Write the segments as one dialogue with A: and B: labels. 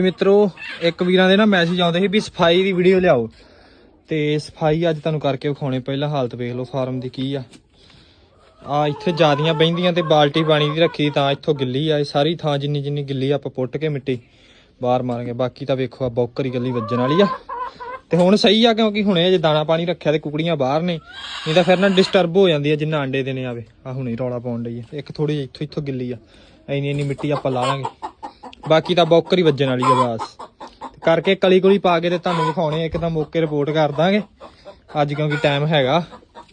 A: ਮਿੱਤਰੋ, ਇੱਕ ਵੀਰਾਂ ਦੇ ਨਾ ਮੈਸੇਜ ਆਉਂਦੇ ਸੀ ਵੀ ਸਫ਼ਾਈ ਦੀ ਵੀਡੀਓ ਲਿਆਓ। ਤੇ ਸਫ਼ਾਈ ਅੱਜ ਤੁਹਾਨੂੰ ਕਰਕੇ ਵਿਖਾਉਣੇ ਪਹਿਲਾਂ ਹਾਲਤ ਵੇਖ ਲਓ ਫਾਰਮ ਦੀ ਕੀ ਆ। ਆ ਇੱਥੇ ਜਿਆਦੀਆਂ ਬਹਿੰਦੀਆਂ ਤੇ ਬਾਲਟੀ ਪਾਣੀ ਦੀ ਰੱਖੀ, ਤਾਂ ਇੱਥੋਂ ਗਿੱਲੀ ਆ। ਇਹ ਸਾਰੀ ਥਾਂ ਜਿੰਨੀ ਜਿੰਨੀ ਗਿੱਲੀ ਆਪਾਂ ਪੁੱਟ ਕੇ ਮਿੱਟੀ ਬਾਹਰ ਮਾਰਾਂਗੇ। ਬਾਕੀ ਤਾਂ ਵੇਖੋ, ਆ ਬੌਕਰੀ ਗੱਲੀ ਵੱਜਣ ਵਾਲੀ ਆ। ਤੇ ਹੁਣ ਸਹੀ ਆ, ਕਿਉਂਕਿ ਹੁਣੇ ਜੇ ਦਾਣਾ ਪਾਣੀ ਰੱਖਿਆ ਤੇ ਕੁਕੜੀਆਂ ਬਾਹਰ ਨੇ। ਨਹੀਂ ਤਾਂ ਫਿਰ ਨਾ ਡਿਸਟਰਬ ਹੋ ਜਾਂਦੀ ਆ, ਜਿੰਨਾ ਆਂਡੇ ਦੇਣੇ ਆਵੇ। ਆ ਹੁਣੇ ਰੌਲਾ ਪਾਉਣ ਡਈ ਆ। ਇੱਕ ਥੋੜੀ ਜਿਹੀ ਇੱਥੋਂ ਇੱਥੋਂ ਗਿੱਲੀ ਆ। ਇੰਨੀ ਇੰਨੀ ਮਿੱਟੀ ਆਪਾਂ ਲਾ ਲਾਂਗੇ। ਬਾਕੀ ਤਾਂ ਬੌਕਰੀ ਵੱਜਣ ਵਾਲੀ ਆ ਬਸ। ਕਰਕੇ ਕਲੀ ਕੁਲੀ ਪਾ ਕੇ ਤੇ ਤੁਹਾਨੂੰ ਵਿਖਾਉਣੇ ਇੱਕ ਤਾਂ ਮੌਕੇ ਰਿਪੋਰਟ ਕਰ ਦਾਂਗੇ। ਅੱਜ ਕਿਉਂਕਿ ਟਾਈਮ ਹੈਗਾ,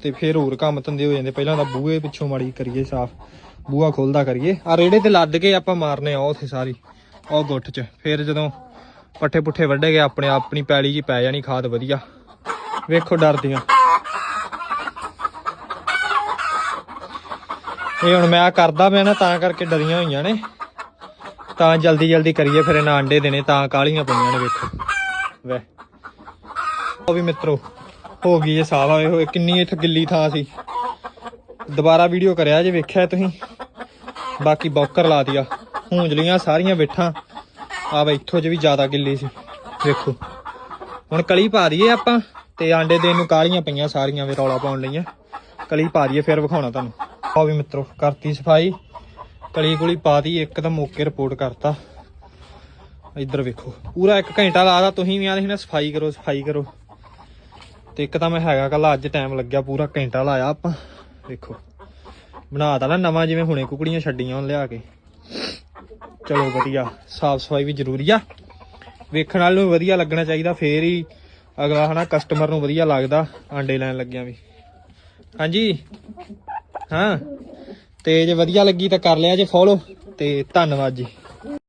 A: ਤੇ ਫਿਰ ਹੋਰ ਕੰਮ ਧੰਦੇ ਹੋ ਜਾਂਦੇ। ਪਹਿਲਾਂ ਤਾਂ ਬੂਹੇ ਪਿੱਛੋਂ ਮਾੜੀ ਕਰੀਏ ਸਾਫ਼, ਬੂਹਾ ਖੋਲਦਾ ਕਰੀਏ। ਆ ਰੇੜੇ ਤੇ ਲੱਦ ਕੇ ਆਪਾਂ ਮਾਰਨੇ ਆ ਉੱਥੇ ਸਾਰੀ, ਉਹ ਗੁੱਠ 'ਚ। ਫਿਰ ਜਦੋਂ ਪੱਠੇ ਪੁੱਠੇ ਵੱਢੇ ਗਏ, ਆਪਣੇ ਆਪਣੀ ਪੈਲੀ 'ਚ ਪੈ ਜਾਣੀ, ਖਾਦ ਵਧੀਆ। ਵੇਖੋ ਡਰਦੀਆਂ। ਇਹ ਹੁਣ ਮੈਂ ਕਰਦਾ ਪਿਆ ਨਾ, ਤਾਂ ਕਰਕੇ ਡਰੀਆਂ ਹੋਈਆਂ ਨੇ। ਤਾਂ ਜਲਦੀ ਜਲਦੀ ਕਰੀਏ ਫਿਰ ਇਹਨਾਂ ਆਂਡੇ ਦੇਣੇ, ਤਾਂ ਕਾਲੀਆਂ ਪਈਆਂ ਨੇ ਵੇਖੋ। ਵੈ, ਉਹ ਵੀ ਮਿੱਤਰੋ, ਹੋ ਗਈ ਇਹ ਸਾਫ਼ ਆਏ ਹੋਏ, ਕਿੰਨੀ ਇੱਥੇ ਗਿੱਲੀ ਥਾਂ ਸੀ। ਦੁਬਾਰਾ ਵੀਡੀਓ ਕਰਿਆ ਜੇ ਵੇਖਿਆ ਤੁਸੀਂ। ਬਾਕੀ ਬੌਕਰ ਲਾ ਦਿਆ। ਹੂੰਜਲੀਆਂ ਸਾਰੀਆਂ ਬੈਠਾਂ। ਆ ਵੇ ਇੱਥੋਂ 'ਚ ਵੀ ਜ਼ਿਆਦਾ ਗਿੱਲੀ ਸੀ। ਵੇਖੋ। ਹੁਣ ਕਲੀ ਪਾ ਦਈਏ ਆਪਾਂ, ਤੇ ਆਂਡੇ ਦੇਣ ਨੂੰ ਕਾਲੀਆਂ ਪਈਆਂ ਸਾਰੀਆਂ, ਵੀ ਰੌਲਾ ਪਾਉਣ ਲਈਆਂ। ਕਲੀ ਪਾ ਦਈਏ, ਫਿਰ ਵਿਖਾਉਣਾ ਤੁਹਾਨੂੰ। ਆਓ ਵੀ ਮਿੱਤਰੋ, ਕਰਤੀ ਸਫ਼ਾਈ। ਕਲੀ ਗੁਲੀ ਪਾ ਦੀ ਇੱਕ ਤਾਂ ਮੌਕੇ ਰਿਪੋਰਟ ਕਰਤਾ। ਇੱਧਰ ਵੇਖੋ, ਪੂਰਾ 1 ਘੰਟਾ ਲਾਦਾ ਤੁਸੀਂ ਵੀ ਆਦੇ ਸੀ ਨਾ, ਸਫ਼ਾਈ ਕਰੋ ਸਫ਼ਾਈ ਕਰੋ। ਤੇ ਇੱਕ ਤਾਂ ਮੈਂ ਹੈਗਾ ਕੱਲਾ ਅੱਜ ਟਾਈਮ ਲੱਗਿਆ, ਪੂਰਾ ਘੰਟਾ ਲਾਇਆ ਆਪਾਂ। ਵੇਖੋ ਬਣਾਤਾ ਨਾ ਨਵਾਂ, ਜਿਵੇਂ ਹੁਣੇ ਕੁਕੜੀਆਂ ਛੱਡੀਆਂ ਹੁਣ ਲਿਆ ਕੇ। ਚਲੋ ਵਧੀਆ, ਸਾਫ਼ ਸਫ਼ਾਈ ਵੀ ਜ਼ਰੂਰੀ ਆ। ਵੇਖਣ ਵਾਲੇ ਨੂੰ ਵਧੀਆ ਲੱਗਣਾ ਚਾਹੀਦਾ, ਫੇਰ ਹੀ ਅਗਲਾ ਹਨਾ ਕਸਟਮਰ ਨੂੰ ਵਧੀਆ ਲੱਗਦਾ, ਆਂਡੇ ਲੈਣ ਲੱਗਿਆਂ ਵੀ। ਹਾਂਜੀ? ਹਾਂ? ਤੇ ਜੇ ਵਧੀਆ ਲੱਗੀ ਤਾਂ ਕਰ ਲਿਆ ਜੇ ਫੋਲੋ ਤੇ ਧੰਨਵਾਦ ਜੀ।